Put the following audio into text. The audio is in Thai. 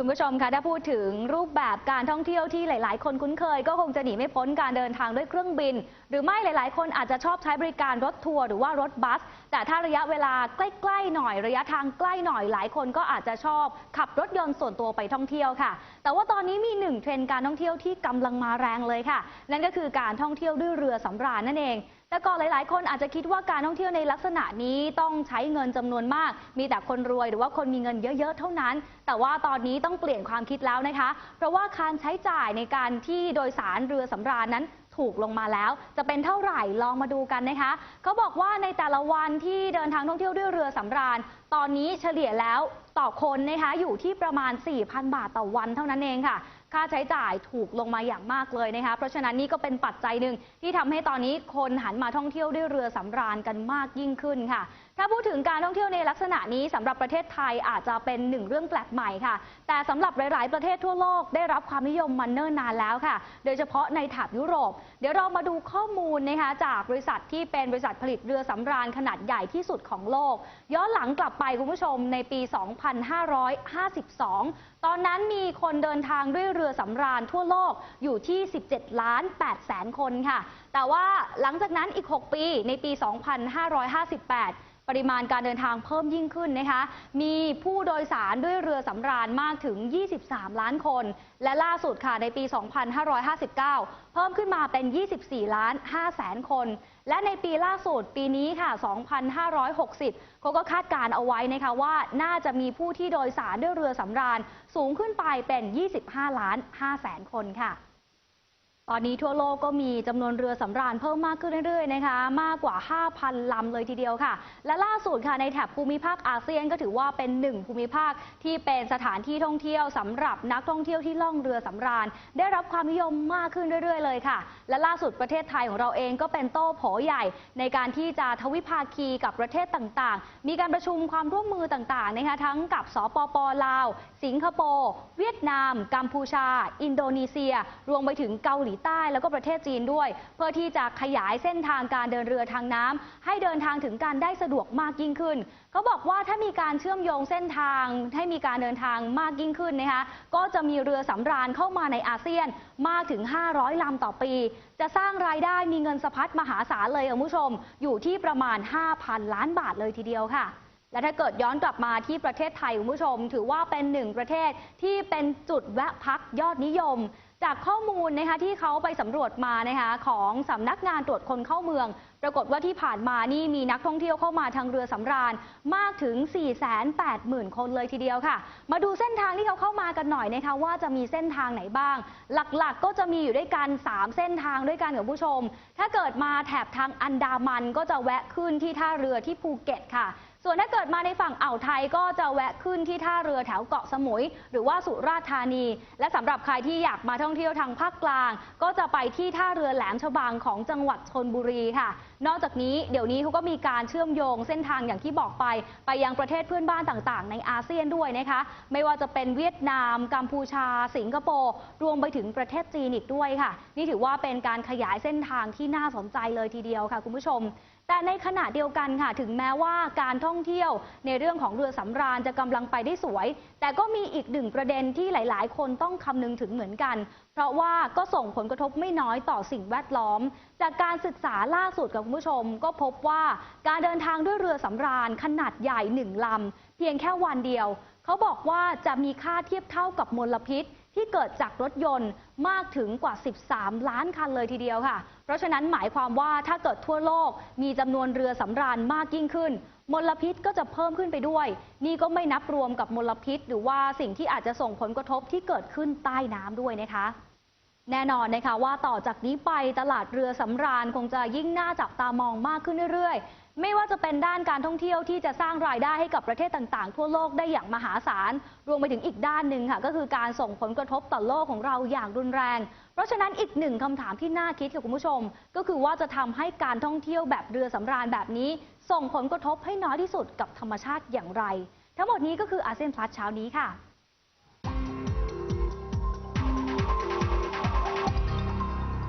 คุณผู้ชมคะถ้าพูดถึงรูปแบบการท่องเที่ยวที่หลาย ๆ คนคุ้นเคย ก็คงจะหนีไม่พ้นการเดินทางด้วยเครื่องบิน หรือไม่หลาย ๆ คนอาจจะชอบใช้บริการรถทัวร์หรือว่ารถบัส แต่ถ้าระยะเวลาใกล้ ๆ หน่อยระยะทางใกล้หน่อยหลายคนก็อาจจะชอบขับรถยนต์ส่วนตัวไปท่องเที่ยวค่ะ แต่ว่าตอนนี้มีหนึ่งเทรนด์การท่องเที่ยวที่กำลังมาแรงเลยค่ะ นั่นก็คือการท่องเที่ยวด้วยเรือสำราญนั่นเอง แต่ก่อนหลาย ๆ คนอาจจะคิดว่าการท่องเที่ยวในลักษณะนี้ต้องใช้เงินจำนวนมาก มีแต่คนรวยหรือว่าคนมีเงินเยอะ ๆ เท่านั้น แต่ว่าตอนนี้ต้องเปลี่ยนความคิดแล้วนะคะ เพราะว่าการใช้จ่ายในการที่โดยสารเรือสำราญนั้นถูกลงมาแล้ว จะเป็นเท่าไหร่ลองมาดูกันนะคะเขาบอกว่าในแต่ละวันที่เดินทางท่องเที่ยวด้วยเรือสำราญ ตอนนี้เฉลี่ยแล้วต่อคนนะคะอยู่ที่ประมาณ 4,000 บาทต่อวันเท่านั้นเองค่ะ ค่าใช้จ่ายถูกลงมาอย่างมากเลยนะคะ เพราะฉะนั้นนี่ก็เป็นปัจจัยหนึ่งที่ทำให้ตอนนี้คนหันมาท่องเที่ยวด้วยเรือสำราญกันมากยิ่งขึ้นค่ะ ถ้าพูดถึงการท่องเที่ยวในลักษณะนี้สำหรับประเทศไทยอาจจะเป็นหนึ่งเรื่องแปลกใหม่ค่ะ แต่สำหรับหลาย ๆ ประเทศทั่วโลกได้รับความนิยมมันเนิ่นนานแล้วค่ะ โดยเฉพาะในแถบยุโรป เดี๋ยวเรามาดูข้อมูลนะคะจากบริษัทที่เป็นบริษัทผลิตเรือสำราญขนาดใหญ่ที่สุดของโลก ย้อนหลังกลับไปคุณผู้ชมในปี 2552 ตอนนั้นมีคนเดินทางด้วยเรือสำราญทั่วโลกอยู่ที่ 17 ล้าน8แสนคนค่ะ แต่ว่าหลังจากนั้นอีก 6 ปีในปี 2558 ปริมาณการเดินทางเพิ่มยิ่งขึ้นนะคะ มีผู้โดยสารด้วยเรือสำราญมากถึง 23 ล้านคน และล่าสุดค่ะในปี 2559 เพิ่มขึ้นมาเป็น 24 ล้าน5แสนคน และในปีล่าสุดปีนี้ค่ะ 2560เขาก็คาดการณ์เอาไว้นะคะว่าน่าจะมีผู้ที่โดยสารด้วยเรือสำราญสูงขึ้นไปเป็น 25 ล้าน5แสนคนค่ะ ตอนนี้ทั่วโลกก็มีจำนวนเรือสำราญเพิ่มมากขึ้นเรื่อยๆนะคะมากกว่า 5,000 ลำเลยทีเดียวค่ะ และล่าสุดค่ะในแถบภูมิภาคอาเซียนก็ถือว่าเป็นหนึ่งภูมิภาคที่เป็นสถานที่ท่องเที่ยวสำหรับนักท่องเที่ยวที่ล่องเรือสำราญ ได้รับความนิยมมากขึ้นเรื่อยๆเลยค่ะ และล่าสุดประเทศไทยของเราเองก็เป็นโต้โผใหญ่ ในการที่จะทวิภาคีกับประเทศต่างๆ มีการประชุมความร่วมมือต่างๆนะคะทั้งกับสปปลาว สิงคโปร์ เวียดนาม กัมพูชา อินโดนีเซีย รวมไปถึงเกาหลีใต้แล้วก็ประเทศจีนด้วย เพื่อที่จะขยายเส้นทางการเดินเรือทางน้ำให้เดินทางถึงการได้สะดวกมากยิ่งขึ้นเขาบอกว่าถ้ามีการเชื่อมโยงเส้นทางให้มีการเดินทางมากยิ่งขึ้นนะคะก็จะมีเรือสำราญเข้ามาในอาเซียนมากถึง 500ลำต่อปีจะสร้างรายได้มีเงินสะพัดมหาศาลเลยคุณผู้ชม อยู่ที่ประมาณ 5,000 ล้านบาทเลยทีเดียวค่ะ และถ้าเกิดย้อนกลับมาที่ประเทศไทยคุณผู้ชม ถือว่าเป็นหนึ่งประเทศที่เป็นจุดแวะพักยอดนิยม จากข้อมูลนะคะที่เขาไปสำรวจมานะคะของสำนักงานตรวจคนเข้าเมือง ปรากฏว่าที่ผ่านมานี่มีนักท่องเที่ยวเข้ามาทางเรือสำราญมากถึง 480,000 คนเลยทีเดียวค่ะ มาดูเส้นทางที่เขาเข้ามากันหน่อยนะคะว่าจะมีเส้นทางไหนบ้าง หลักๆก็จะมีอยู่ด้วยกัน 3 เส้นทางด้วยกันกับผู้ชม ถ้าเกิดมาแถบทางอันดามันก็จะแวะขึ้นที่ท่าเรือที่ภูเก็ตค่ะ ส่วนถ้าเกิดมาในฝั่งอ่าวไทยก็จะแวะขึ้นที่ท่าเรือแถวเกาะสมุย หรือว่าสุราษฎร์ธานี และสำหรับใครที่อยากมาท่องเที่ยวทางภาคกลาง ก็จะไปที่ท่าเรือแหลมฉบังของจังหวัดชนบุรีค่ะ นอกจากนี้เดี๋ยวนี้เขาก็มีการเชื่อมโยงเส้นทางอย่างที่บอกไป ไปยังประเทศเพื่อนบ้านต่างๆ ในอาเซียนด้วยนะคะ ไม่ว่าจะเป็นเวียดนาม กัมพูชา สิงคโปร์รวมไปถึงประเทศจีนอีกด้วยค่ะ นี่ถือว่าเป็นการขยายเส้นทางที่น่าสนใจเลยทีเดียวค่ะ คุณผู้ชม แต่ในขณะเดียวกันค่ะ ถึงแม้ว่าการท่อง่องเที่ยว ในเรื่องของเรือสำราญจะกำลังไปได้สวย แต่ก็มีอีกหนึ่งประเด็นที่หลาย ๆ คนต้องคำนึงถึงเหมือนกัน เพราะว่าก็ส่งผลกระทบไม่น้อยต่อสิ่งแวดล้อม จากการศึกษาล่าสุดกับคุณผู้ชม ก็พบว่าการเดินทางด้วยเรือสำราญขนาดใหญ่หนึ่งลำเพียงแค่วันเดียว เขาบอกว่าจะมีค่าเทียบเท่ากับมลพิษ ที่เกิดจากรถยนต์มากถึงกว่า 13 ล้านคันเลยทีเดียวค่ะ เพราะฉะนั้นหมายความว่าถ้าเกิดทั่วโลกมีจำนวนเรือสำราญมากยิ่งขึ้น มลพิษก็จะเพิ่มขึ้นไปด้วย นี่ก็ไม่นับรวมกับมลพิษ หรือว่าสิ่งที่อาจจะส่งผลกระทบที่เกิดขึ้นใต้น้ำด้วยนะคะ แน่นอนนะคะว่าต่อจากนี้ไปตลาดเรือสำราญคงจะยิ่งน่าจับตามองมากขึ้นเรื่อยๆ ไม่ว่าจะเป็นด้านการท่องเที่ยวที่จะสร้างรายได้ให้กับประเทศต่างๆ ทั่วโลกได้อย่างมหาศาล รวมไปถึงอีกด้านหนึ่งค่ะก็คือการส่งผลกระทบต่อโลกของเราอย่างรุนแรง เพราะฉะนั้นอีกหนึ่งคำถามที่น่าคิดค่ะคุณผู้ชม ก็คือว่าจะทำให้การท่องเที่ยวแบบเรือสำราญแบบนี้ ส่งผลกระทบให้น้อยที่สุดกับธรรมชาติอย่างไร ทั้งหมดนี้ก็คืออาเซียนพลัสเช้านี้ค่ะ